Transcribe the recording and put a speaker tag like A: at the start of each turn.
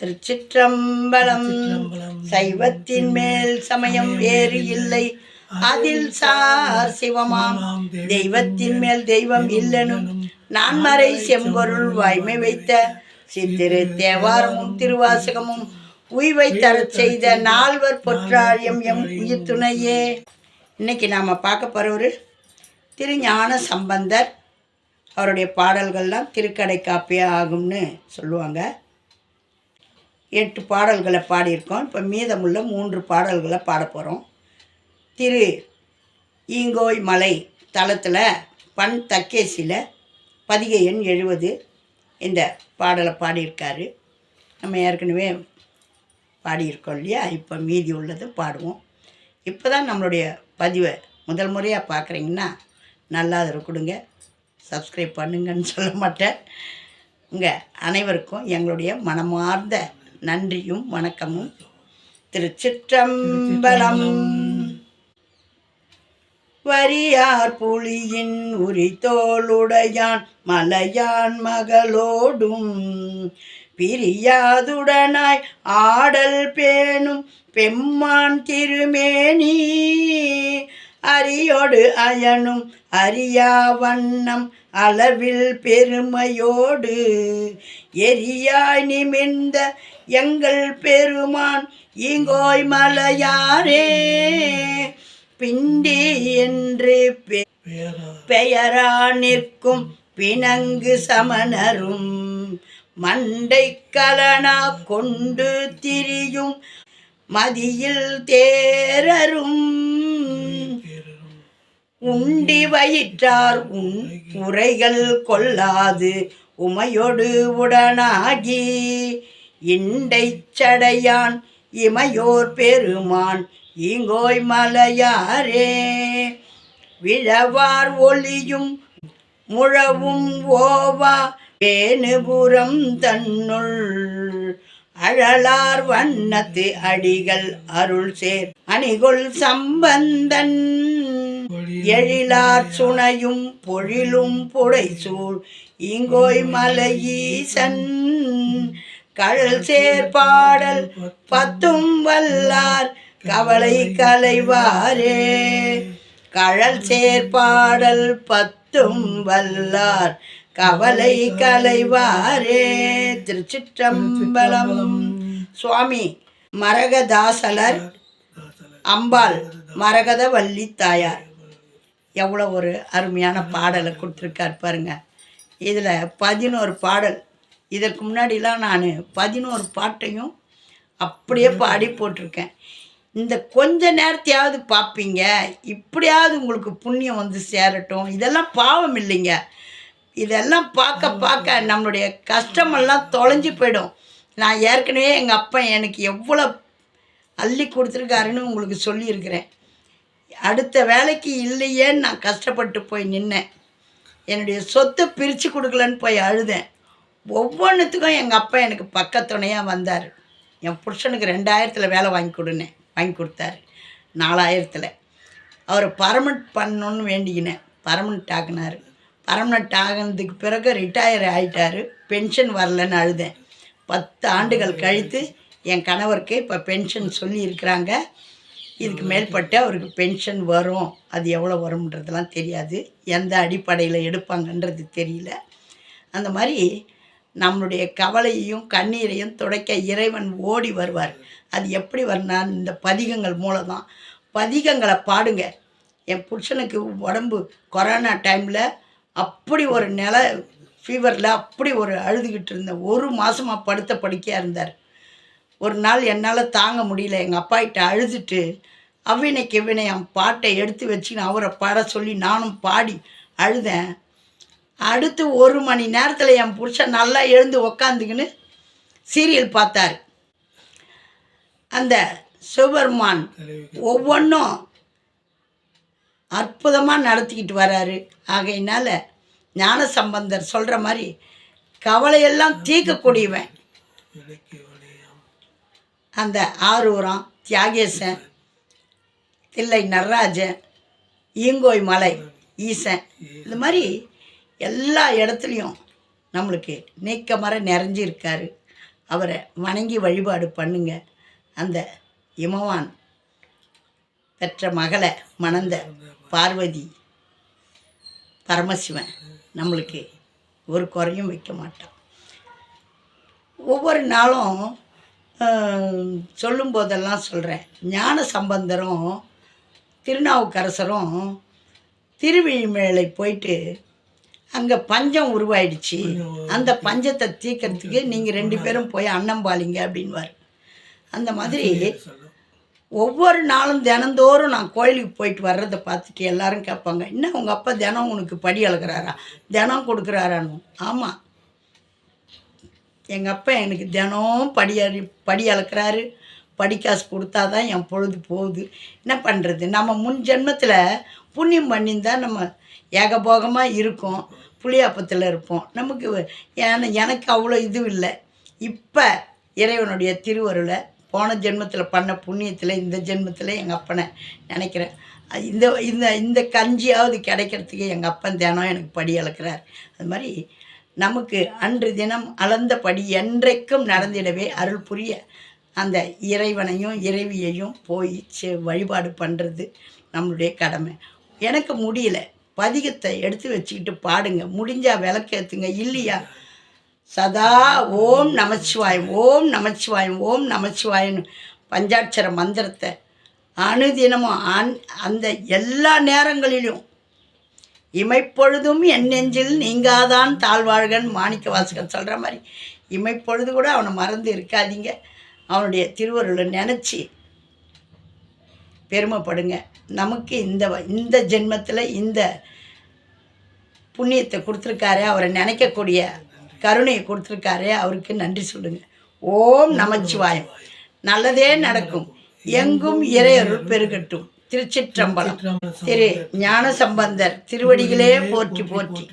A: திருச்சிற்றம்பலம் சைவத்தின் மேல் சமயம் வேறு இல்லை அதில் சார் சிவமாம் தெய்வத்தின் மேல் தெய்வம் இல்லனும் மறை செம்பொருள் வாய்மை வைத்த சித்திரு தேவாரமும் திருவாசகமும் உய்வை தர செய்த நால்வர் பொற்றாழியம் எம் உயிர் துணையே இன்னைக்கு நாம் பார்க்க போகிறவர் திரு ஞான சம்பந்தர் அவருடைய பாடல்கள்லாம் திருக்கடை காப்பியாக ஆகும்னு சொல்லுவாங்க எட்டு பாடல்களை பாடியிருக்கோம் இப்போ மீதமுள்ள மூன்று பாடல்களை பாட போகிறோம் திரு ஈங்கோய் மலை தளத்தில் பண் தக்கேசியில் பதிக எண் எழுபது இந்த பாடலை பாடியிருக்காரு நம்ம ஏற்கனவே பாடியிருக்கோம் இல்லையா இப்போ மீதி உள்ளது பாடுவோம் இப்போ தான் நம்மளுடைய பதிவை முதல் முறையாக பார்க்குறீங்கன்னா நல்லா அதில் கொடுங்க சப்ஸ்கிரைப் பண்ணுங்கன்னு சொல்ல மாட்டேன் உங்கள் அனைவருக்கும் எங்களுடைய மனமார்ந்த நன்றியும் வணக்கமும் திருச்சிற்றம்பலம் வரியார் புலியின் உரித்தோளுடையான் மலையான் மகளோடும் பிரியாதுடனாய் ஆடல் பேணும் பெம்மான் திருமேனி அரியோடு அயனும் அரியா வண்ணம் அளவில் பெருமையோடு எரியாய் நிமிந்த எங்கள் பெருமான் இங்கோய் மலையாரே பிண்டி என்று பெயரா நிற்கும் பிணங்கு சமணரும் மண்டை கலனா கொண்டு திரியும் மதியில் தேரரும் உண்டி வயிற்றார் உன் உரைகள் கொள்ளாது உமையொடு உடனாகி இண்டை சடையான் இமையோர் பெருமான் இங்கோய் மலையாரே விழவார் ஒளியும் முழவும் ஓவா வேணுபுறம் தன்னுள் அழலார் வண்ணத்து அடிகள் அருள் சேர் அணிகொள் சம்பந்தன் எழிலார் சுனையும் பொழிலும் புடைசூழ் இங்கோய் மலையீசன் கழல் சேர்பாடல் பத்தும் வல்லார் கவலை கலைவாரே கழல் சேர்பாடல் பத்தும் வல்லார் கவலை கலைவாரே திருச்சிற்றம்பலம் சுவாமி மரகதாசலர் அம்பாள் மரகதவல்லி தாயார் எவ்வளோ ஒரு அருமையான பாடலை கொடுத்துருக்கார் பாருங்க இதில் பதினோரு பாடல் இதற்கு முன்னாடிலாம் நான் பதினோரு பாட்டையும் அப்படியே பாடி போட்டிருக்கேன் இந்த கொஞ்ச நேரத்தையாவது பார்ப்பீங்க இப்படியாவது உங்களுக்கு புண்ணியம் வந்து சேரட்டும் இதெல்லாம் பாவம் இல்லைங்க இதெல்லாம் பார்க்க பார்க்க நம்மளுடைய கஷ்டமெல்லாம் தொலைஞ்சு போயிடும் நான் ஏற்கனவே எங்கள் அப்பா எனக்கு எவ்வளோ அள்ளி கொடுத்துருக்காருன்னு உங்களுக்கு சொல்லியிருக்கிறேன் அடுத்த வேலைக்கு இல்லையேன்னு நான் கஷ்டப்பட்டு போய் நின்னேன் என்னுடைய சொத்தை பிரித்து கொடுக்கலன்னு போய் அழுதேன் ஒவ்வொன்றுத்துக்கும் எங்கள் அப்பா எனக்கு பக்கத்துணையாக வந்தார் என் புருஷனுக்கு ரெண்டாயிரத்தில் வேலை வாங்கி கொடுனேன் வாங்கி கொடுத்தாரு நாலாயிரத்தில் அவர் பர்மனெண்ட் பண்ணணுன்னு வேண்டிக்கினேன் பர்மனெண்ட் ஆகினார் பர்மனெண்ட் ஆகினதுக்கு பிறகு ரிட்டையர் ஆகிட்டார் பென்ஷன் வரலன்னு அழுதேன் பத்து ஆண்டுகள் கழித்து என் கணவருக்கு இப்போ பென்ஷன் சொல்லியிருக்கிறாங்க இதுக்கு மேற்பட்டு அவருக்கு பென்ஷன் வரும் அது எவ்வளோ வரும்ன்றதெல்லாம் தெரியாது எந்த அடிப்படையில் எடுப்பாங்கன்றது தெரியல அந்த மாதிரி நம்மளுடைய கவலையையும் கண்ணீரையும் துடைக்க இறைவன் ஓடி வருவார் அது எப்படி வரனா இந்த பதிகங்கள் மூலம் பதிகங்களை பாடுங்க என் புருஷனுக்கு உடம்பு கொரோனா டைமில் அப்படி ஒரு நில ஃபீவரில் அப்படி ஒரு அழுதுகிட்டு இருந்தேன் ஒரு மாதமாக படுத்த படுக்கையாக இருந்தார் ஒரு நாள் என்னால் தாங்க முடியல எங்கள் அப்பாகிட்ட அழுதுட்டு அவ்வினைக்கு எவ்வினை என் பாட்டை எடுத்து வச்சுன்னு அவரை பாட சொல்லி நானும் பாடி அழுதேன் அடுத்து ஒரு மணி நேரத்தில் என் புருஷன் நல்லா எழுந்து உக்காந்துக்கின்னு சீரியல் பார்த்தார் அந்த சிவபெருமான் ஒவ்வொன்றும் அற்புதமாக நடத்திக்கிட்டு வராரு ஆகையினால் ஞான சம்பந்தர் சொல்கிற மாதிரி கவலையெல்லாம் தீர்க்கக்கூடியவன் அந்த ஆரூரம் தியாகேசன் தில்லை நடராஜன் ஈங்கோய் மலை ஈசன் இந்த மாதிரி எல்லா இடத்துலையும் நம்மளுக்கு நீக்க மர நிறைஞ்சிருக்காரு அவரை வணங்கி வழிபாடு பண்ணுங்க அந்த இமவான் பெற்ற மகளை மணந்த பார்வதி பரமசிவன் நம்மளுக்கு ஒரு குறையும் வைக்க மாட்டான் ஒவ்வொரு நாளும் சொல்லும் போதெல்லாம் சொல்கிறேன் ஞான சம்பந்தரும் திருநாவுக்கரசரும் திருவிழிமேலை போயிட்டு அங்கே பஞ்சம் உருவாயிடுச்சு அந்த பஞ்சத்தை தீக்கிறதுக்கு நீங்கள் ரெண்டு பேரும் போய் அன்னம்பாலிங்க அப்படின்வார் அந்த மாதிரி ஒவ்வொரு நாளும் தினந்தோறும் நான் கோயிலுக்கு போயிட்டு வர்றதை பார்த்துட்டு எல்லாரும் கேட்பாங்க என்ன உங்கள் அப்பா தினம் உனக்கு படி அழகிறாரா தினம் கொடுக்குறாரானும் ஆமாம் எங்கள் அப்பா எனக்கு தினம் படி அறி படி அளக்கிறாரு படிக்காசு கொடுத்தா தான் என் பொழுது போகுது என்ன பண்ணுறது நம்ம முன் ஜென்மத்தில் புண்ணியம் பண்ணியிருந்தா நம்ம ஏகபோகமாக இருக்கும் புளியாப்பத்தில் இருப்போம் நமக்கு எனக்கு அவ்வளோ இது இல்லை இப்போ இறைவனுடைய திருவருளை போன ஜென்மத்தில் பண்ண புண்ணியத்தில் இந்த ஜென்மத்தில் எங்கள் அப்பனை நினைக்கிறேன் இந்த இந்த இந்த கஞ்சியாவது கிடைக்கிறதுக்கு எங்கள் அப்பன் தினம் எனக்கு படி அளக்கிறார் அது மாதிரி நமக்கு அன்று தினம் அளந்தபடி என்றைக்கும் நடந்திடவே அருள் புரிய அந்த இறைவனையும் இறைவியையும் போய் வழிபாடு பண்ணுறது நம்மளுடைய கடமை எனக்கு முடியல பதிகத்தை எடுத்து வச்சுக்கிட்டு பாடுங்க முடிஞ்சால் விளக்கேற்றுங்க இல்லையா சதா ஓம் நமச்சிவாயம் ஓம் நமச்சிவாயம் ஓம் நமச்சிவாயம் பஞ்சாட்சர மந்திரத்தை அணுதினமும் அந் அந்த எல்லா நேரங்களிலும் இமைப்பொழுதும் என் நெஞ்சில் நீங்காதான் தாழ்வாழ்கன் மாணிக்க வாசகன் சொல்கிற மாதிரி இமைப்பொழுது கூட அவனை மறந்து இருக்காதீங்க அவனுடைய திருவருளை நினச்சி பெருமைப்படுங்க நமக்கு இந்த இந்த ஜென்மத்தில் இந்த புண்ணியத்தை கொடுத்துருக்காரு அவரை நினைக்கக்கூடிய கருணையை கொடுத்துருக்காரு அவருக்கு நன்றி சொல்லுங்கள் ஓம் நமச்சிவாயம் நல்லதே நடக்கும் எங்கும் இறையருள் பெருகட்டும் திருச்சிற்றம்பலம் திரு ஞான சம்பந்தர் திருவடிகளே போற்றி போற்றி